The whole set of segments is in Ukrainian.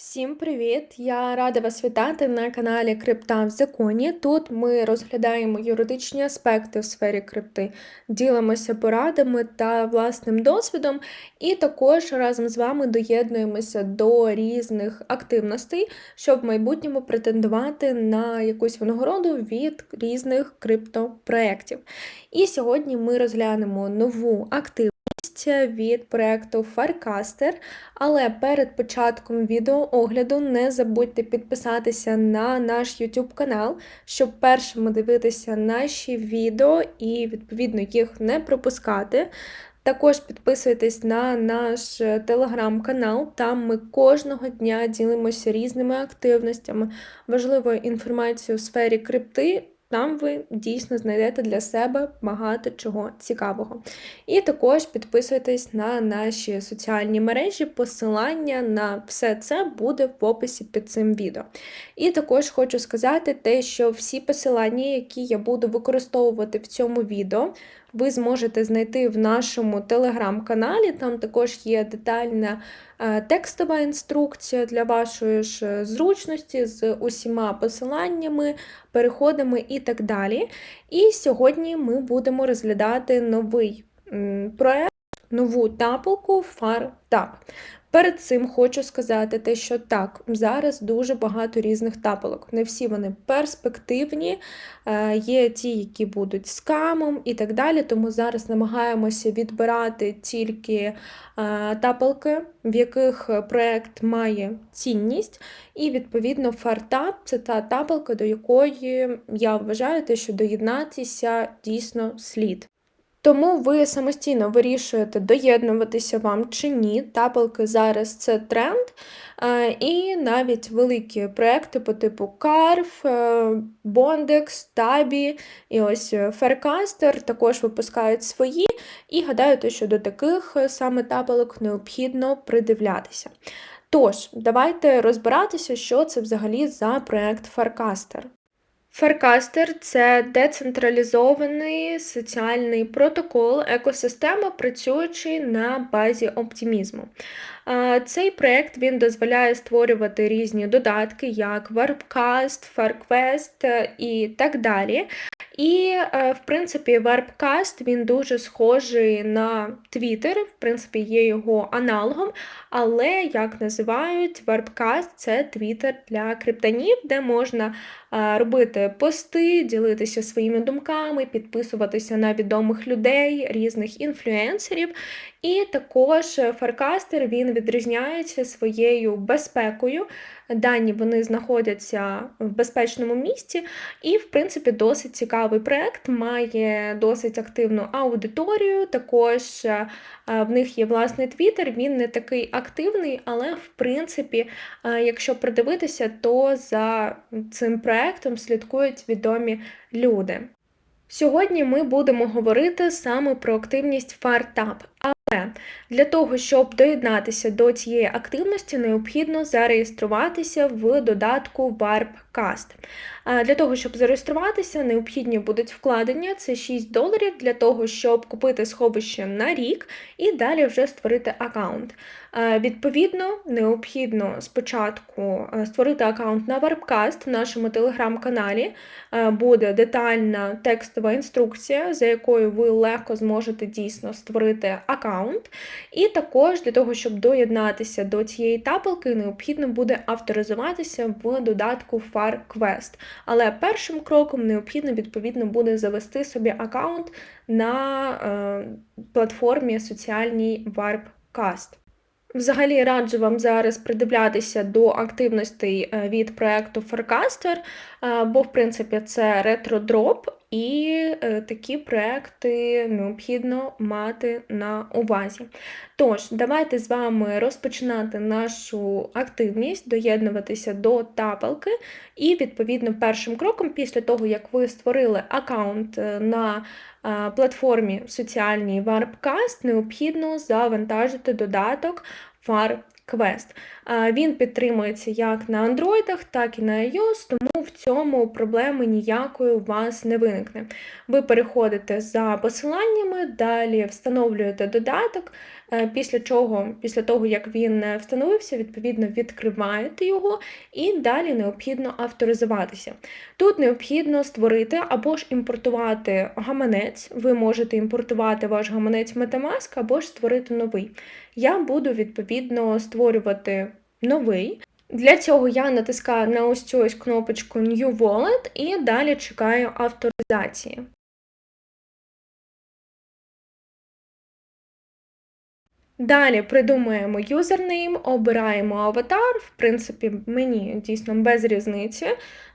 Всім привіт! Я рада вас вітати на каналі Крипта в Законі. Тут ми розглядаємо юридичні аспекти в сфері крипти, ділимося порадами та власним досвідом, і також разом з вами доєднуємося до різних активностей, щоб в майбутньому претендувати на якусь винагороду від різних криптопроєктів. І сьогодні ми розглянемо нову активність від проекту Farcaster. Але перед початком відеоогляду не забудьте підписатися на наш YouTube канал, щоб першими дивитися наші відео і, відповідно, їх не пропускати. Також підписуйтесь на наш телеграм-канал, там ми кожного дня ділимося різними активностями, важливою інформацією у сфері крипти там ви дійсно знайдете для себе багато чого цікавого. І також підписуйтесь на наші соціальні мережі, посилання на все це буде в описі під цим відео. І також хочу сказати те, що всі посилання, які я буду використовувати в цьому відео, ви зможете знайти в нашому телеграм-каналі. Там також є детальна е, текстова інструкція для вашої ж зручності з усіма посиланнями, переходами і так далі. І сьогодні ми будемо розглядати новий проект, нову тапалку FarTap. Перед цим хочу сказати те, що так, зараз дуже багато різних тапалок. Не всі вони перспективні, е, є ті, які будуть скамом і так далі. Тому зараз намагаємося відбирати тільки е, тапалки, в яких проєкт має цінність. І, відповідно, фартап це та тапалка, до якої я вважаю, те, що доєднатися дійсно слід. Тому ви самостійно вирішуєте, доєднуватися вам чи ні. Тапалки зараз це тренд. Е, і навіть великі проекти по типу е, Bondex, Tabі і ось Faircaster також випускають свої. І гадаю, що до таких саме тапалок необхідно придивлятися. Тож, давайте розбиратися, що це взагалі за проект Faircaster. Фаркастер це децентралізований соціальний протокол, екосистема, працюючий на базі оптимізму. Цей проєкт він дозволяє створювати різні додатки, як Warpcast, FarQuest і так далі. І, е, в принципі, Warpcast він дуже схожий на Twitter, в принципі, є його аналогом, але, як називають, Warpcast це Twitter для криптонів, де можна е, робити пости, ділитися своїми думками, підписуватися на відомих людей, різних інфлюенсерів. І також Farcaster він відрізняється своєю безпекою. Дані вони знаходяться в безпечному місці, і, в принципі, досить цікавий проект, має досить активну аудиторію. Також е, в них є власний твіттер, він не такий активний, але, в принципі, е, якщо придивитися, то за цим проектом слідкують відомі люди. Сьогодні ми будемо говорити саме про активність фартап. Але для того, щоб доєднатися до цієї активності, необхідно зареєструватися в додатку WarpCast. Для того, щоб зареєструватися, необхідні будуть вкладення, це 6 доларів для того, щоб купити сховище на рік і далі вже створити аккаунт. Відповідно, необхідно спочатку створити аккаунт на WarpCast в нашому телеграм-каналі. Буде детальна текстова інструкція, за якою ви легко зможете дійсно створити аккаунт. І також для того, щоб доєднатися до цієї тапалки, необхідно буде авторизуватися в додатку FarQuest. Але першим кроком необхідно, відповідно, буде завести собі аккаунт на е, платформі соціальній WarpCast. Взагалі раджу вам зараз придивлятися до активностей е, від проекту Forecaster, е, бо, в принципі, це ретро-дроп, і е, такі проекти необхідно мати на увазі. Тож, давайте з вами розпочинати нашу активність, доєднуватися до тапалки, і, відповідно, першим кроком, після того, як ви створили аккаунт на платформі соціальній WarpCast, необхідно завантажити додаток FarQuest. Він підтримується як на Android, так і на iOS, тому в цьому проблеми ніякої у вас не виникне. Ви переходите за посиланнями, далі встановлюєте додаток, після чого, після того, як він встановився, відповідно відкриваєте його і далі необхідно авторизуватися. Тут необхідно створити або ж імпортувати гаманець, ви можете імпортувати ваш гаманець Metamask, або ж створити новий. Я буду відповідно створювати новий. Для цього я натискаю на ось цю ось кнопочку New Wallet і далі чекаю авторизації. Далі придумуємо юзернейм, обираємо аватар, в принципі, мені дійсно без різниці.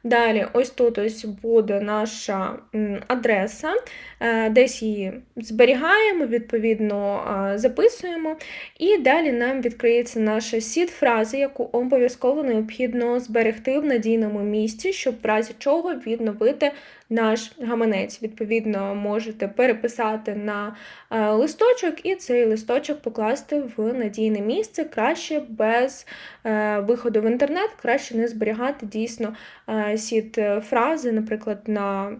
Далі, ось тут ось буде наша адреса, е, десь її зберігаємо, відповідно, записуємо. І далі нам відкриється наша сід-фраза, яку обов'язково необхідно зберегти в надійному місці, щоб в разі чого відновити наш гаманець. Відповідно, можете переписати на е, листочок і цей листочок покласти в надійне місце, краще без е, виходу в інтернет, краще не зберігати дійсно е, сід фрази, наприклад, на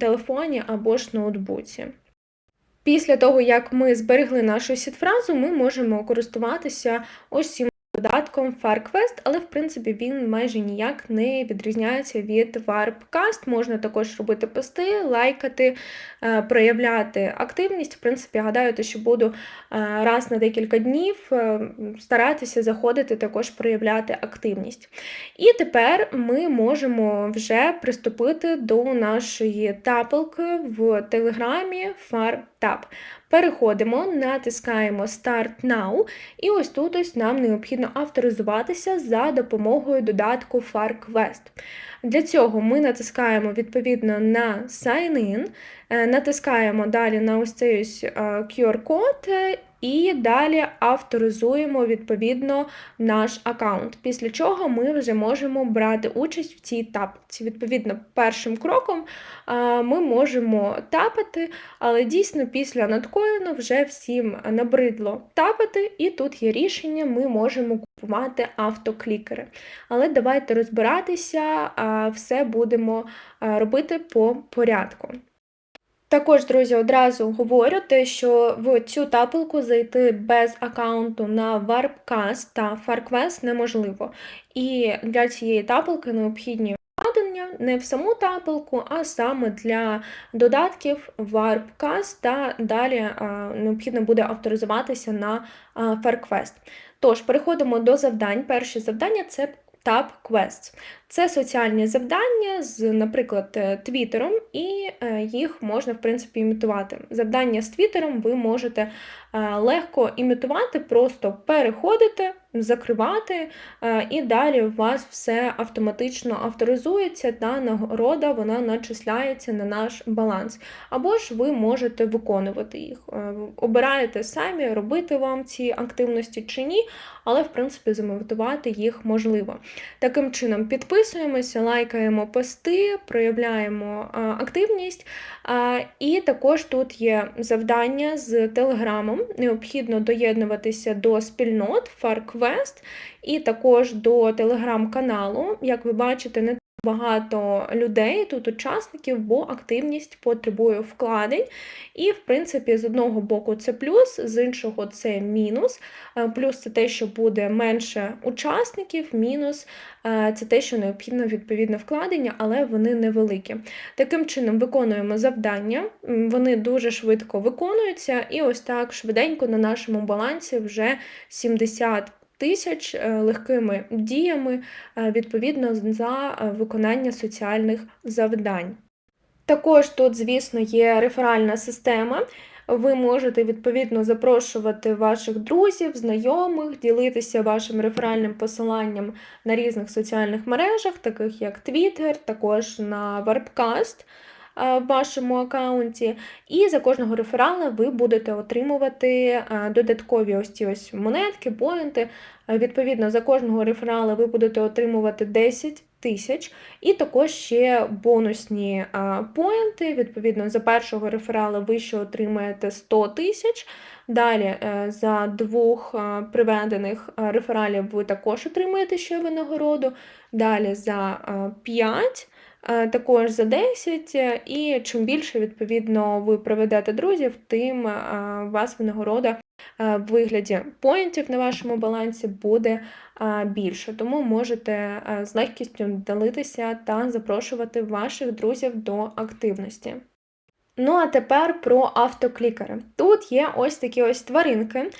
телефоні або ж ноутбуці. Після того, як ми зберегли нашу сід-фразу, ми можемо користуватися ось цим додатком FarQuest, але в принципі він майже ніяк не відрізняється від WarpCast. Можна також робити пости, лайкати, е, проявляти активність. В принципі, гадаю, що буду е, раз на декілька днів е, старатися заходити, також проявляти активність. І тепер ми можемо вже приступити до нашої тапелки в Телеграмі FarTap. Переходимо, натискаємо Start Now, і ось тут ось нам необхідно авторизуватися за допомогою додатку FarQuest. Для цього ми натискаємо відповідно на Sign In, е, натискаємо далі на ось цей е, QR-код і далі авторизуємо відповідно наш аккаунт. Після чого ми вже можемо брати участь в цій тапці. Відповідно, першим кроком ми можемо тапати, але дійсно після надкоїну вже всім набридло тапати, і тут є рішення, ми можемо купувати автоклікери. Але давайте розбиратися, все будемо робити по порядку. Також, друзі, одразу говорю те, що в цю тапелку зайти без аккаунту на Warpcast та FarQuest неможливо. І для цієї тапелки необхідні вкладення не в саму тапелку, а саме для додатків Warpcast, та далі необхідно буде авторизуватися на FarQuest. Тож, переходимо до завдань. Перше завдання це Tab Quests. Це соціальні завдання з, наприклад, е, Твіттером, і е, їх можна, в принципі, імітувати. Завдання з Твіттером ви можете е, легко імітувати, просто переходите, закривати, і далі у вас все автоматично авторизується, та нагорода вона начисляється на наш баланс. Або ж ви можете виконувати їх. Обираєте самі, робити вам ці активності чи ні, але, в принципі, замотивувати їх можливо. Таким чином, підписуйтесь підписуємося, лайкаємо пости, проявляємо активність. І також тут є завдання з телеграмом. Необхідно доєднуватися до спільнот FarQuest і також до телеграм-каналу. Як ви бачите, не Багато людей, тут учасників, бо активність потребує вкладень. І, в принципі, з одного боку це плюс, з іншого це мінус. Е, плюс це те, що буде менше учасників, мінус е, це те, що необхідно відповідне вкладення, але вони невеликі. Таким чином, виконуємо завдання, вони дуже швидко виконуються, і ось так швиденько на нашому балансі вже 70 тисяч е, легкими діями е, відповідно за е, виконання соціальних завдань. Також тут, звісно, є реферальна система. Ви можете відповідно запрошувати ваших друзів, знайомих, ділитися вашим реферальним посиланням на різних соціальних мережах, таких як Twitter, також на Warpcast в вашому аккаунті, і за кожного реферала ви будете отримувати додаткові ось ці ось монетки, поінти. Відповідно, за кожного реферала ви будете отримувати 10 тисяч, і також ще бонусні поінти. Відповідно, за першого реферала ви ще отримаєте 100 тисяч. Далі е, за двох приведених рефералів ви також отримаєте ще винагороду. Далі за 5 е, також за 10, е, і чим більше, відповідно, ви приведете друзів, тим е, вас винагорода е, в вигляді поінтів на вашому балансі буде е, більше. Тому можете е, з легкістю ділитися та запрошувати ваших друзів до активності. Ну, а тепер про автоклікери. Тут є ось такі ось тваринки.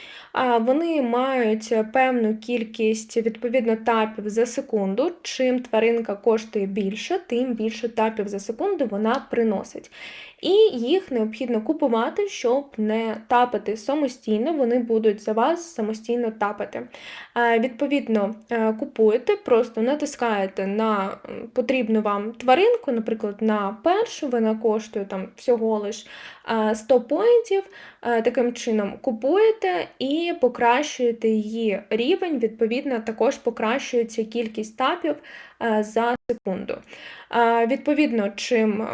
Вони мають певну кількість відповідно тапів за секунду. Чим тваринка коштує більше, тим більше тапів за секунду вона приносить. І їх необхідно купувати, щоб не тапати самостійно, вони будуть за вас самостійно тапати. Е, Відповідно, е, купуєте, просто натискаєте на потрібну вам тваринку, наприклад, на першу, вона коштує там всього лиш е, 100 поінтів. Таким чином купуєте і покращуєте її рівень, відповідно, також покращується кількість тапів за секунду. Відповідно, чим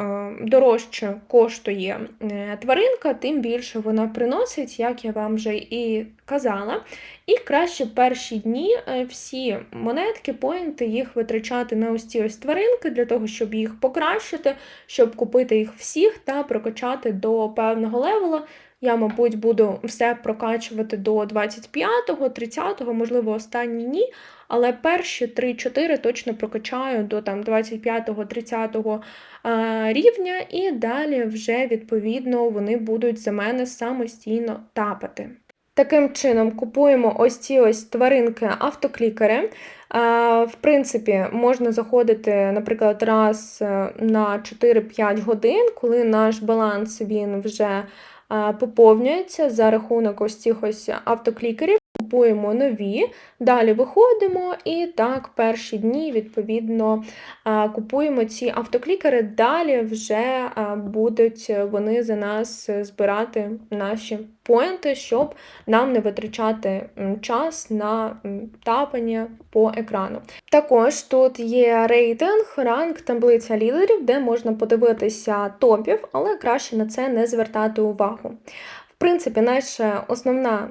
дорожче коштує е, тваринка, тим більше вона приносить, як я вам вже і казала. І краще перші дні е, всі монетки, поінти, їх витрачати на ось ці ось тваринки для того, щоб їх покращити, щоб купити їх всіх та прокачати до певного левела. Я, мабуть, буду все прокачувати до 25-го, 30-го, можливо, останні ні. Але перші 3-4 точно прокачаю до там 25-го, 30-го е, рівня, і далі вже відповідно вони будуть за мене самостійно тапати. Таким чином, купуємо ось ці ось тваринки автоклікери. А, В принципі, можна заходити, наприклад, раз е, на 4-5 годин, коли наш баланс він вже поповнюється за рахунок ось цих ось автоклікерів. Купуємо нові, далі виходимо, і так перші дні, відповідно, купуємо ці автоклікери. Далі вже будуть вони за нас збирати наші поінти, щоб нам не витрачати час на тапання по екрану. Також тут є рейтинг, ранг, таблиця лідерів, де можна подивитися топів, але краще на це не звертати увагу. В принципі, наша основна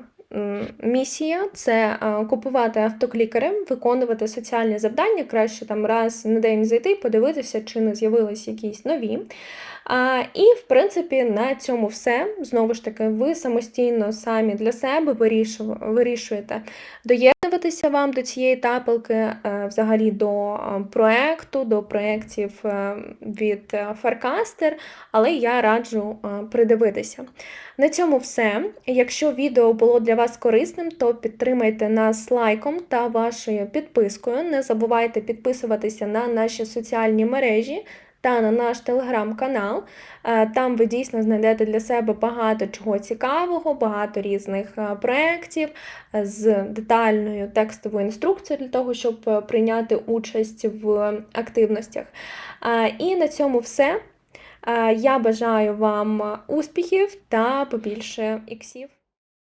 місія це купувати автоклікери, виконувати соціальні завдання, краще там раз на день зайти, подивитися, чи не з'явились якісь нові. І, в принципі, на цьому все. Знову ж таки, ви самостійно самі для себе вирішу- вирішуєте доєднуватися вам до цієї тапелки, е, взагалі до е, проекту, до проєктів е, від Farcaster, але я раджу придивитися. На цьому все. Якщо відео було для вас корисним, то підтримайте нас лайком та вашою підпискою. Не забувайте підписуватися на наші соціальні мережі та на наш телеграм-канал. Е, Там ви дійсно знайдете для себе багато чого цікавого, багато різних е, проєктів е, з детальною текстовою інструкцією для того, щоб прийняти участь в активностях. І на цьому все. Я бажаю вам успіхів та побільше іксів.